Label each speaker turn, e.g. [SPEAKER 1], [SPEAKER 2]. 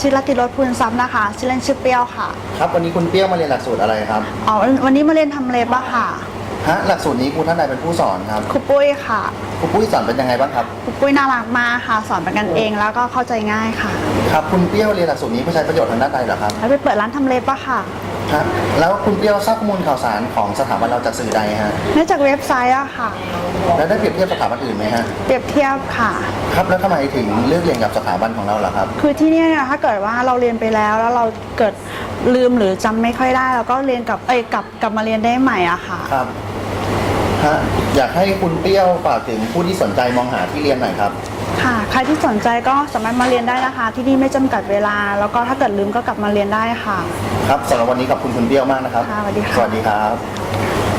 [SPEAKER 1] ชื่อรัตติรสพูนซับนะคะ ชื่อเล่นชื่อเปรี้ยวค่ะ
[SPEAKER 2] ครับวันนี้คุณเปรี้ยวมาเรียนหลักสูตรอะไรครับ
[SPEAKER 1] อ๋อวันวันนี้มาเรียนทำเล็บอะค่ะ
[SPEAKER 2] ฮะหลักสูตรนี้ครูท่านใดเป็นผู้สอนครับ
[SPEAKER 1] ครูปุ้ยค่ะ
[SPEAKER 2] ครูปุ้ยสอนเป็นยังไงบ้างครับ
[SPEAKER 1] ครูปุ้ยน่ารักมากค่ะ สอนเป็นกันเองแล้วก็เข้าใจง่ายค่ะ
[SPEAKER 2] ครับคุณเปรี้ยวเรียนหลักสูตรนี้เพื่อใช้ประโยชน์ทางด้านใดเหรอครับ
[SPEAKER 1] แล้วไปเปิดร้านทำเล็บอะค่ะ
[SPEAKER 2] ครับแล้วคุณเปรี้ยวทราบข้อมูลข่าวสารของสถาบันเราจากสื่อใดฮะ
[SPEAKER 1] เนื่องจากเว็บไซต์อะค่ะ
[SPEAKER 2] แล้วได้เปรียบเทียบสถาบันอื่นไหมฮะ
[SPEAKER 1] เปรียบเทียบค่ะ
[SPEAKER 2] ครับแล้วทำไมถึงเลือกเรียนกับสถาบันของเราเหรอครับ
[SPEAKER 1] คือที่เนี่ยเนี่ยถ้าเกิดว่าเราเรียนไปแล้วแล้วเราเกิดลืมหรือจำไม่ค่อยได้เราก็เรียนกับเอ้ยกลับกลับมาเรียนได้ใหม่อะค่ะ
[SPEAKER 2] ครับฮะอยากให้คุณเปรี้ยวฝากถึงผู้ที่สนใจมองหาที่เรียนหน่อยครับ
[SPEAKER 1] ค่ะ ใครที่สนใจก็สามารถมาเรียนได้นะคะ ที่นี่ไม่จำกัดเวลา แล้วก็ถ้าเกิดลืมก็กลับมาเรียนได้ค่ะ
[SPEAKER 2] ครับสำหรับวันนี้ขอบคุณคุณเปรี้ยวมากนะครับ
[SPEAKER 1] ค่ะสวัสดีค่ะ
[SPEAKER 2] สวัสดีครับ